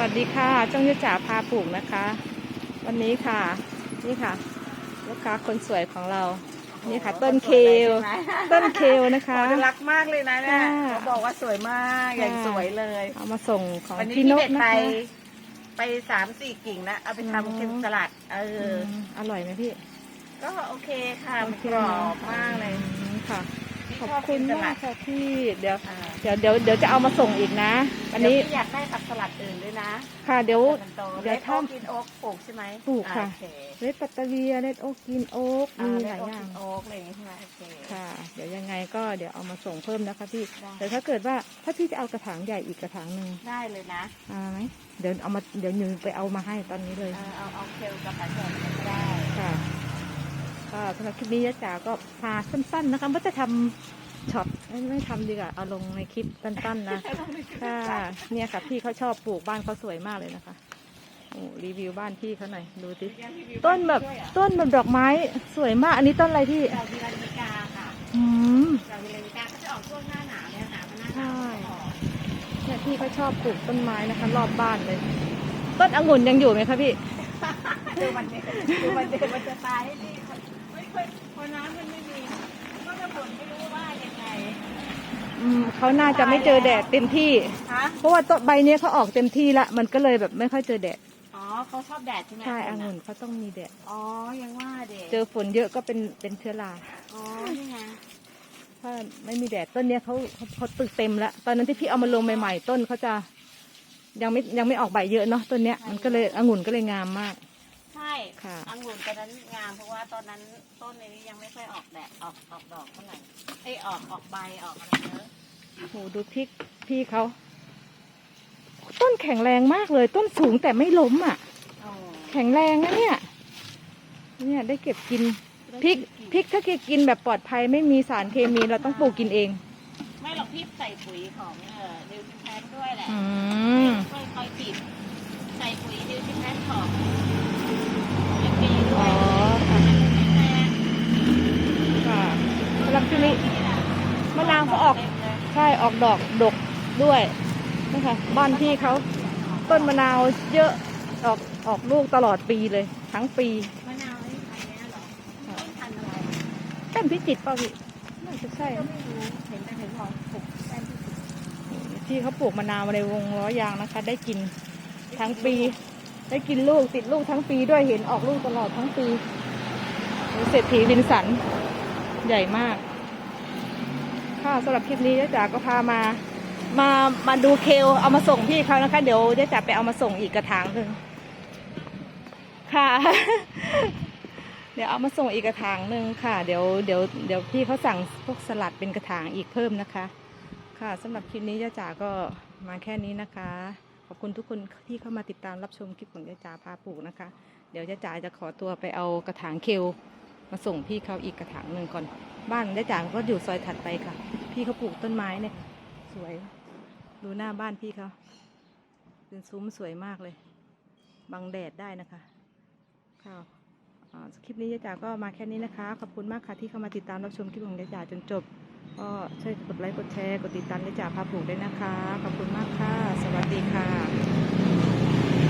วัสดีค่ะจ้องยจ๋าพาปลูกนะคะ วันนี้ค่ะ นี่ค่ะ ลูกค้าคนสวยของเรา นี่ค่ะ ต้นเคลต้นเคลนะคะเขารักมากเลยนะเนี่ยค่ะเขาบอกว่าสวยมากอย่างค่ะสวยเลย เอามาส่งของวันนี้พี่พี่นกเด็ดนะไปคะไปสามสี่กิ่งนะเอาไปอืมทำเค็มสลัด เออือมอร่อยไหมพี่ ก็โอเคค่ะโอมันเคกรอบมากเลยอืมค่ะพี่ ขอบชอบคุกิณนสมาลักดค่ะพี่ เดี๋ยวอ่า เดี๋ยวเดี๋ยวเดี๋ยวจะเอามาส่งอีกนะ อันเดี๋ยวนี้พี่อยากได้ผักสลัดอื่นด้วยนะค่ะเดี๋ยว มันโตเดี๋ยวได้ถ้าโอ๊กกินโอ๊กปลูกใช่ไหมปลูกค่ะ อ่าโอเคเลดปัตเตอเรียเลดโอ๊กกินโอ๊กอ่ามีได้หลายโอ๊กอย่ากิงนโอ๊กอะไรอย่างงี้ใช่ไหมโอเค ค่ะ เดี๋ยวยังไงก็เดี๋ยวเอามาส่งเพิ่มนะคะพี่ ได้ แต่ถ้าเกิดว่าถ้าพี่จะเอากระถางใหญ่อีกกระถางหนึ่งได้เลยนะ เอาไหมเดี๋ยวเอามาเดี๋ยวยืมไปเอามาให้ตอนนี้เลย เออเอาเอาเคลกับผักสลัดก็ได้ค่ะ ก็สำหรับคลิปนี้ยะจ๋าก็พาสั้นๆนะคะว่าจะทำช็อตไม่ไม่ทำดีกว่าเอาลงในคลิปสั้นๆนะค่ะเนี่ยค่ะพี่เขาชอบปลูกบ้านเขาสวยมากเลยนะคะโอ้รีวิวบ้านพี่เขาหน่อยดูสิต้นแบบต้นแบบดอกไม้สวยมาก อันนี้ต้นอะไรพี่ดอกวิลันติกาค่ะอืมดอกวิลันติกาก็จะออกช่วงหน้าหนาวเนี่ยค่ะมันหน้าหใช่นาวก็ออกเนี่ยพี่เขาชอบปลูกต้นไม้นะคะ รอบบ้านเลย ต้นองุ่นยังอยู่ไหมคะพี่ดูมันเด็ดูมันเด็มันจะตายให้ดีไม่ ค่อยพอน้ำมันไม่มีก็จะบ่นไม่รู้ว่ายังไงอืมเขาน่าจะไม่เจอแดดเต็มที่ ฮะเพราะว่าต้นใบเนี้ยเขาออกเต็มที่ละมันก็เลยแบบไม่ค่อยเจอแดดอ๋อเขาชอบแดดใช่ไหมใช่องุ่นเขาต้องมีแดดอ๋อยังว่าเด็กเจอฝนเยอะก็เป็นเป็นเชื้อราอ๋อนี่ไงถ้าไม่มีแดดต้นเนี้ยเขาเขาเขาตึกเต็มแล้วตอนนั้นที่พี่เอามาลงใหม่ ๆ ต้นเขาจะ ยังไม่ยังไม่ออกใบเยอะเนาะต้นเนี้ยมันก็เลยองุ่นก็เลยงามมากใช่ ค่ะ องุ่นตอนนั้นงามเพราะว่าตอนนั้นต้นนี้ยังไม่ค่อยออกแดดออกออกดอกเท่าไหร่ไอยออกออกใบออกอะไรเยอะโหดูพริกพี่เขา ต้นแข็งแรงมากเลย ต้นสูงแต่ไม่ล้มอะ อ๋อแข็งแรงนะเนี่ย เนี่ยได้เก็บกินพริกพริกถ้าเกิดกินแบบปลอดภัยไม่มีสารเคมีเราต้องปลูกกินเอง ไม่หรอกพี่ใส่ปุ๋ยของเออนิวทริแพนด้วยแหละ อืม ค่อยค่อยๆฉีดใส่ปุ๋ยนิวทริแพนของเอ็มปีด้ อ๋ ว อย ค่ะ แพง ค่ะ สำหรับที่นี้นี่นะมะนาวเขาออกเต็มเลยใช่ออกดอกดกด้วยนะคะบ้านพี่เขาต้นมะนาวเยอะออกออกลูกตลอดปีเลย ทั้งปีมะนาวไอ้พันธุ์เนี้ยเหรอต้นพันธุ์อะไรต้นพิจิตรเปล่าพี่น่าจะใช่ก็ไม่รู้เห็นแต่เห็นของปลูกแป้นที่สุดพี่เขาปลูกมะนาวในวงล้อยางนะคะ ได้กินทั้งปี ได้กินลูกติดลูกทั้งปีด้วยเห็นออกลูกตลอดทั้งปีเศรษฐีวินสันใหญ่มาก ค่ะสำหรับคลิปนี้เจ๊จ๋าก็พามา มามาดูเคลเอามาส่งพี่เขานะคะ เดี๋ยวเจ๊จ๋าไปเอามาส่งอีกกระถางหนึ่งค่ะ เดี๋ยวเอามาส่งอีกกระถางหนึ่งค่ะ เดี๋ยวเดี๋ยวเดี๋ยวพี่เขาสั่งพวกสลัดเป็นกระถางอีกเพิ่มนะคะ ค่ะสำหรับคลิปนี้เจ๊จ๋าก็มาแค่นี้นะคะ ขอบคุณทุกคนที่เข้ามาติดตามรับชมคลิปของเจ๊จ๋าพาปลูกนะคะ เดี๋ยวเจ๊จ๋าจะขอตัวไปเอากระถางเคลมาส่งพี่เขาอีกกระถางหนึ่งก่อน บ้านเจ๊จ๋าก็อยู่ซอยถัดไปค่ะ พี่เขาปลูกต้นไม้เนี่ย สวย ดูหน้าบ้านพี่เขาเป็นซุ้มสวยมากเลย บังแดดได้นะคะค่ะคลิปนี้ยายจ๋าก็มาแค่นี้นะคะ ขอบคุณมากค่ะที่เข้ามาติดตามรับชมคลิปของยายจ๋าจนจบ ก็ช่วยกดไลค์กดแชร์กดติดตามยายจ๋าพาปลูกด้วยนะคะ ขอบคุณมากค่ะ สวัสดีค่ะ